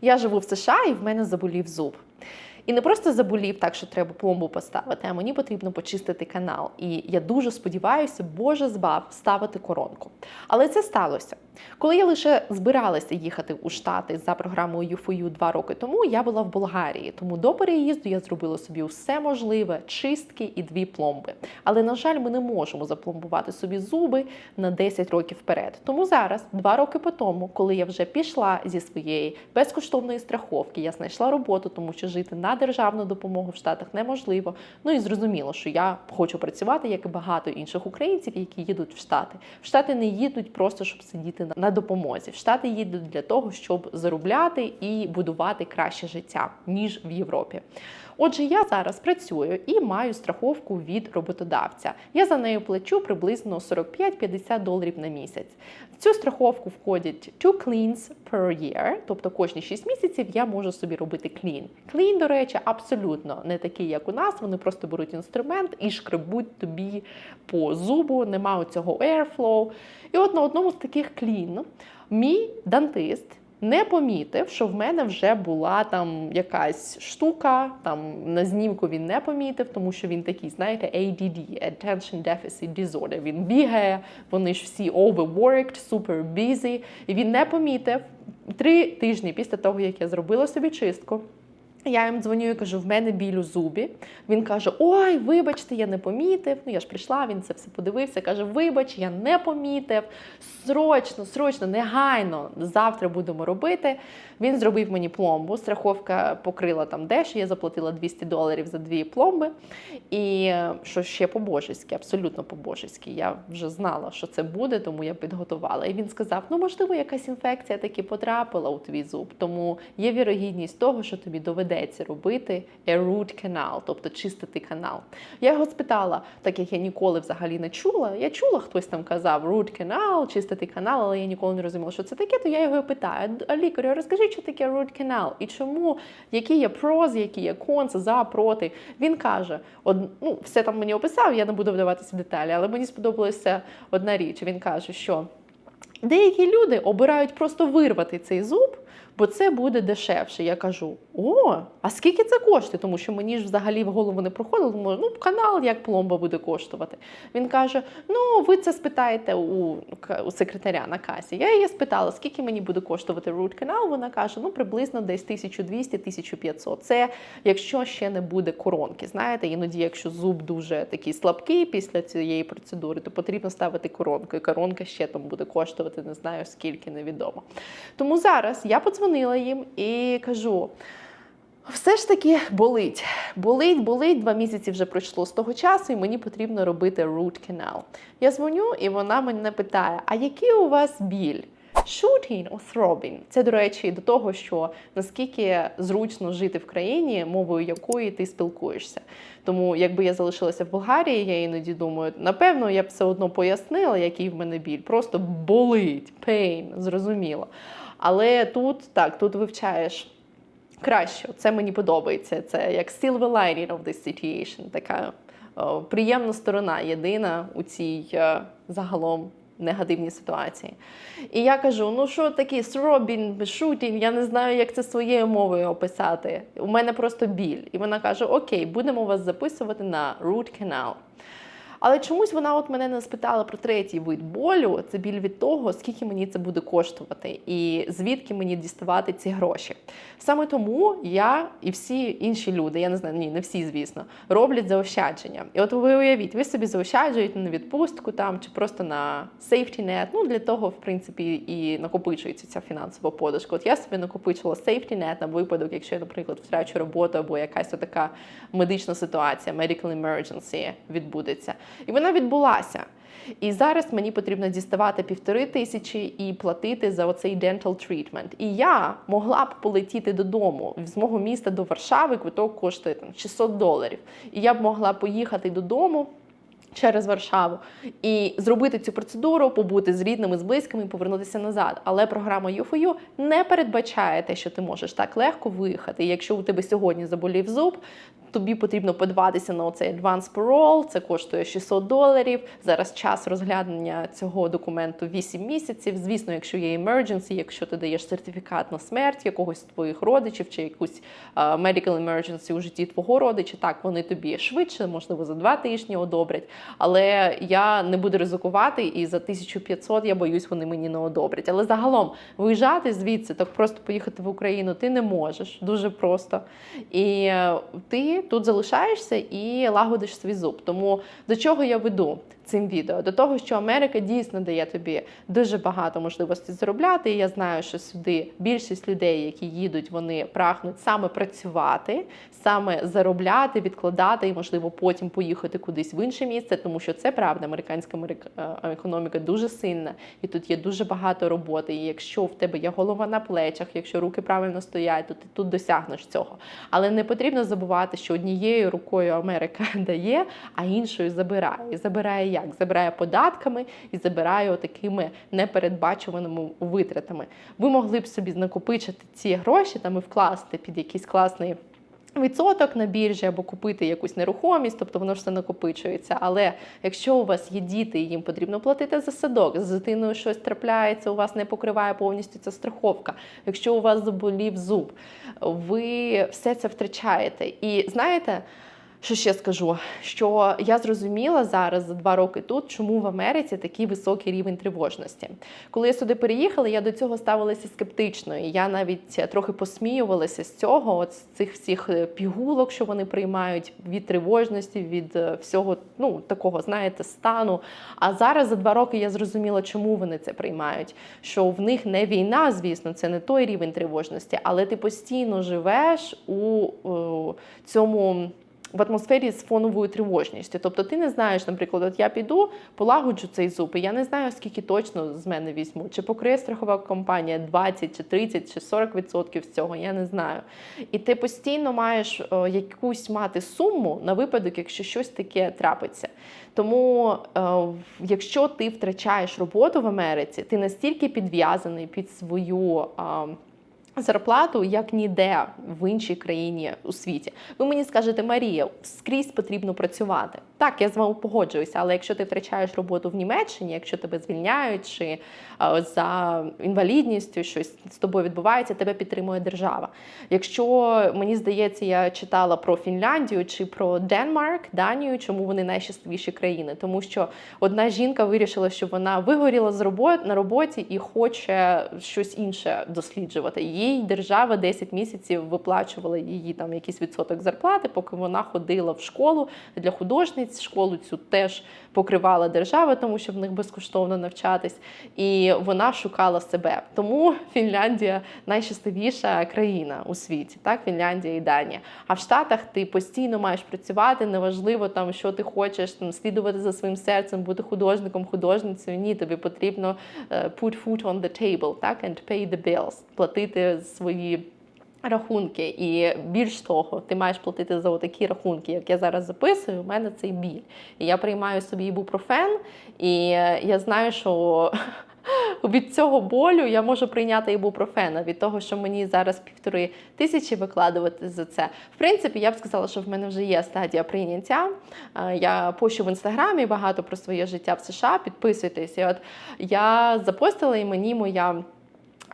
Я живу в США і в мене заболів зуб. І не просто заболів так, що треба пломбу поставити, а мені потрібно почистити канал. І я дуже сподіваюся, Боже збав ставити коронку. Але це сталося. Коли я лише збиралася їхати у Штати за програмою UFOU два роки тому, я була в Болгарії. Тому до переїзду я зробила собі все можливе, чистки і дві пломби. Але на жаль, ми не можемо запломбувати собі зуби на 10 років вперед. Тому зараз, два роки по тому, коли я вже пішла зі своєї безкоштовної страховки, я знайшла роботу, тому що жити на державну допомогу в Штатах неможливо. Ну і зрозуміло, що я хочу працювати, як і багато інших українців, які їдуть в Штати. В Штати не їдуть просто щоб сидіти на- допомозі. В Штати їдуть для того, щоб заробляти і будувати краще життя ніж в Європі. Отже, я зараз працюю і маю страховку від роботодавця. Я за нею плачу приблизно 45-50 доларів на місяць. В цю страховку входять two cleans per year, тобто кожні 6 місяців я можу собі робити клін. Клін, до речі, абсолютно не такий, як у нас. Вони просто беруть інструмент і шкребуть тобі по зубу, нема цього airflow. І от на одному з таких клін мій дантист не помітив, що в мене вже була там якась штука. Там на знімку він не помітив, тому що він такий, знаєте, ADD, Attention Deficit Disorder. Він бігає, вони ж всі overworked, super busy. І він не помітив три тижні після того, як я зробила собі чистку. Я їм дзвоню і кажу, в мене біль у зубі. Він каже: Ой, вибачте, я не помітив. Ну я ж прийшла, він це все подивився. Каже: Вибач, я не помітив. Срочно, срочно, негайно. Завтра будемо робити. Він зробив мені пломбу. Страховка покрила там дещо. Я заплатила 200 доларів за дві пломби. І е, що ще по-божеськи, абсолютно по-божеськи. Я вже знала, що це буде, тому я підготувала. І він сказав: ну можливо, якась інфекція таки потрапила у твій зуб, тому є вірогідність того, що тобі доведеться робити a root canal, тобто чистити канал. Я його спитала, так як я ніколи взагалі не чула. Я чула, хтось там казав root canal, чистити канал, але я ніколи не розуміла, що це таке. То я його питаю: «А, лікарю, розкажи, що таке root canal і чому, які є pros, які є cons, за, проти. Він каже: од, ну, все там мені описав, я не буду вдаватися в деталі, але мені сподобалася одна річ. Він каже, що деякі люди обирають просто вирвати цей зуб, бо це буде дешевше. Я кажу: о, а скільки це коштує? Тому що мені ж взагалі в голову не проходило. Думаю, ну канал як пломба буде коштувати. Він каже: Ну, ви це спитаєте у, у секретаря на касі. Я її спитала, скільки мені буде коштувати root канал. Вона каже: ну приблизно десь 1200-1500. Це якщо ще не буде коронки. Знаєте, іноді, якщо зуб дуже такий слабкий після цієї процедури, то потрібно ставити коронку. І коронка ще там буде коштувати, не знаю скільки, невідомо. Тому зараз я подзвонила їм і кажу. Все ж таки болить. Болить, болить. Два місяці вже пройшло з того часу, і мені потрібно робити root canal. Я дзвоню, і вона мене питає: а який у вас біль? Shooting or throbbing? Це, до речі, до того, що наскільки зручно жити в країні, мовою якої ти спілкуєшся. Тому, якби я залишилася в Болгарії, я іноді думаю, напевно, я б все одно пояснила, який в мене біль. Просто болить, pain, зрозуміло. Але тут так, тут вивчаєш краще. Це мені подобається. Це як silver lining of this situation, така о, приємна сторона єдина у цій е, загалом негативній ситуації. І я кажу: ну що такі, сробін, шутін? я не знаю, як це своєю мовою описати. У мене просто біль. І вона каже: Окей, будемо вас записувати на root canal. Але чомусь вона от мене не спитала про третій вид болю. Це біль від того, скільки мені це буде коштувати, і звідки мені діставати ці гроші. Саме тому я і всі інші люди, я не знаю, ні, не всі, звісно, роблять заощадження. І от ви уявіть, ви собі заощаджуєте на відпустку там чи просто на safety net, Ну для того, в принципі, і накопичується ця фінансова подушка. От я собі накопичила safety net на випадок, якщо я, наприклад, втрачу роботу або якась така медична ситуація, medical emergency відбудеться. І вона відбулася. І зараз мені потрібно діставати півтори тисячі і платити за оцей dental treatment. І я могла б полетіти додому з мого міста до Варшави. Квиток коштує там 600 доларів. І я б могла поїхати додому. Через Варшаву і зробити цю процедуру, побути з рідними, з близькими і повернутися назад. Але програма U4U не передбачає те, що ти можеш так легко виїхати. Якщо у тебе сьогодні заболів зуб, тобі потрібно подаватися на оцей Advance Parole, це коштує 600 доларів. Зараз час розглядання цього документу 8 місяців. Звісно, якщо є emergency, якщо ти даєш сертифікат на смерть якогось з твоїх родичів чи якусь е, medical emergency у житті твого родича, так вони тобі швидше, можливо, за два тижні одобрять. Але я не буду ризикувати, і за 1500 я боюсь, вони мені не одобрять. Але загалом виїжджати звідси, так просто поїхати в Україну, ти не можеш дуже просто. І е, ти тут залишаєшся і лагодиш свій зуб. Тому до чого я веду цим відео? До того, що Америка дійсно дає тобі дуже багато можливостей заробляти. І я знаю, що сюди більшість людей, які їдуть, вони прагнуть саме працювати, саме заробляти, відкладати і, можливо, потім поїхати кудись в інше місце, тому що це правда, американська америк- е, економіка дуже сильна, і тут є дуже багато роботи. І якщо в тебе є голова на плечах, якщо руки правильно стоять, то ти тут досягнеш цього. Але не потрібно забувати, що однією рукою Америка дає, а іншою забирає. І забирає як? Забирає податками і забирає такими непередбачуваними витратами. Ви могли б собі накопичити ці гроші там і вкласти під якийсь класний. Відсоток на біржі або купити якусь нерухомість, тобто воно ж все накопичується. Але якщо у вас є діти, і їм потрібно платити за садок, з дитиною щось трапляється, у вас не покриває повністю ця страховка. Якщо у вас заболів зуб, ви все це втрачаєте. І знаєте. Що ще скажу? Що я зрозуміла зараз за два роки тут, чому в Америці такий високий рівень тривожності. Коли я сюди переїхала, я до цього ставилася скептично. І я навіть трохи посміювалася з цього, от з цих всіх е, пігулок, що вони приймають від тривожності, від е, всього ну такого, знаєте, стану. А зараз за два роки я зрозуміла, чому вони це приймають. Що в них не війна, звісно, це не той рівень тривожності, але ти постійно живеш у, у цьому в атмосфері з фоновою тривожністю. Тобто ти не знаєш, наприклад, от я піду, полагоджу цей зуб, і я не знаю, скільки точно з мене візьмуть. Чи покриє страхова компанія 20, чи 30, чи 40% з цього, я не знаю. І ти постійно маєш о, якусь мати суму на випадок, якщо щось таке трапиться. Тому, е, якщо ти втрачаєш роботу в Америці, ти настільки підв'язаний під свою. Зарплату як ніде в іншій країні у світі. Ви мені скажете, Марія, скрізь потрібно працювати. Так, я з вами погоджуюся, але якщо ти втрачаєш роботу в Німеччині, якщо тебе звільняють чи е, за інвалідністю щось з тобою відбувається, тебе підтримує держава. Якщо мені здається, я читала про Фінляндію чи про Денмарк, Данію, чому вони найщасливіші країни, тому що одна жінка вирішила, що вона вигоріла з робот на роботі і хоче щось інше досліджувати. Їй держава 10 місяців виплачувала її там якийсь відсоток зарплати, поки вона ходила в школу для художниць. Школу цю теж покривала держава, тому що в них безкоштовно навчатись, і вона шукала себе. Тому Фінляндія найщасливіша країна у світі, так Фінляндія і Данія. А в Штатах ти постійно маєш працювати, неважливо там, що ти хочеш, там слідувати за своїм серцем, бути художником, художницею. Ні, тобі потрібно е, put food on the table, так, and pay the bills, платити свої. Рахунки, і більш того, ти маєш платити за такі рахунки, як я зараз записую. У мене цей біль. І я приймаю собі ібупрофен, і я знаю, що від цього болю я можу прийняти ібупрофена, від того, що мені зараз півтори тисячі викладувати за це. В принципі, я б сказала, що в мене вже є стадія прийняття. Е, Я пощу в інстаграмі багато про своє життя в США. Підписуйтесь. І от я запостила, і мені моя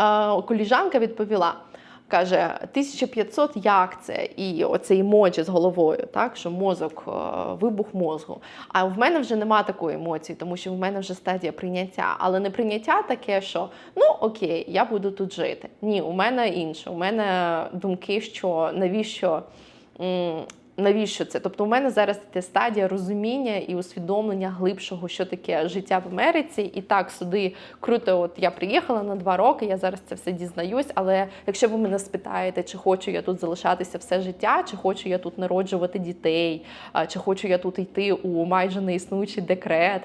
е, коліжанка відповіла. Каже, 1500 як це? І оцей емоджі з головою, так що мозок, е, вибух мозгу. А в мене вже нема такої емоції, тому що в мене вже стадія прийняття. Але не прийняття таке, що ну окей, я буду тут жити. Ні, у мене інше. У мене думки, що навіщо. Навіщо це? Тобто, у мене зараз йде стадія розуміння і усвідомлення глибшого, що таке життя в Америці. І так, сюди круто, от я приїхала на два роки, я зараз це все дізнаюсь. Але якщо ви мене спитаєте, чи хочу я тут залишатися все життя, чи хочу я тут народжувати дітей, чи хочу я тут йти у майже неіснуючий декрет,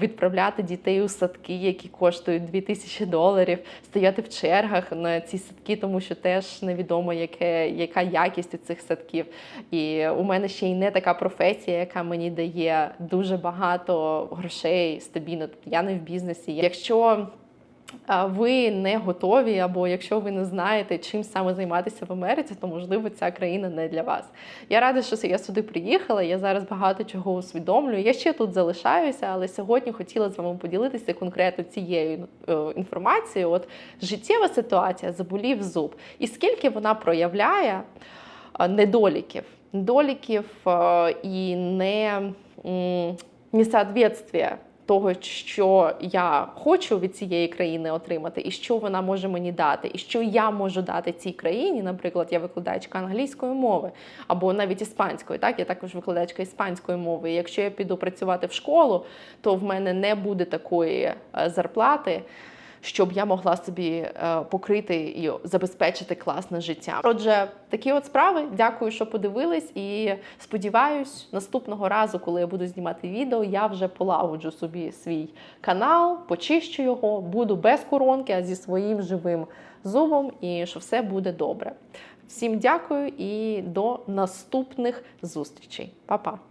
відправляти дітей у садки, які коштують 2000 доларів, стояти в чергах на ці садки, тому що теж невідомо, яке, яка якість у цих садків. І І у мене ще й не така професія, яка мені дає дуже багато грошей стабільно. Тобто я не в бізнесі. Якщо ви не готові, або якщо ви не знаєте, чим саме займатися в Америці, то можливо ця країна не для вас. Я рада, що я сюди приїхала. Я зараз багато чого усвідомлюю. Я ще тут залишаюся, але сьогодні хотіла з вами поділитися конкретно цією е, інформацією. От життєва ситуація заболів зуб, і скільки вона проявляє недоліків, недоліків е, і не несоответствия того, що я хочу від цієї країни отримати, і що вона може мені дати, і що я можу дати цій країні. Наприклад, я викладачка англійської мови або навіть іспанської. Так, я також викладачка іспанської мови. І якщо я піду працювати в школу, то в мене не буде такої е, зарплати. Щоб я могла собі е, покрити і забезпечити класне життя. Отже, такі от справи. Дякую, що подивились, і сподіваюсь, наступного разу, коли я буду знімати відео, я вже полагоджу собі свій канал, почищу його, буду без коронки, а зі своїм живим зубом, і що все буде добре. Всім дякую і до наступних зустрічей. Па-па!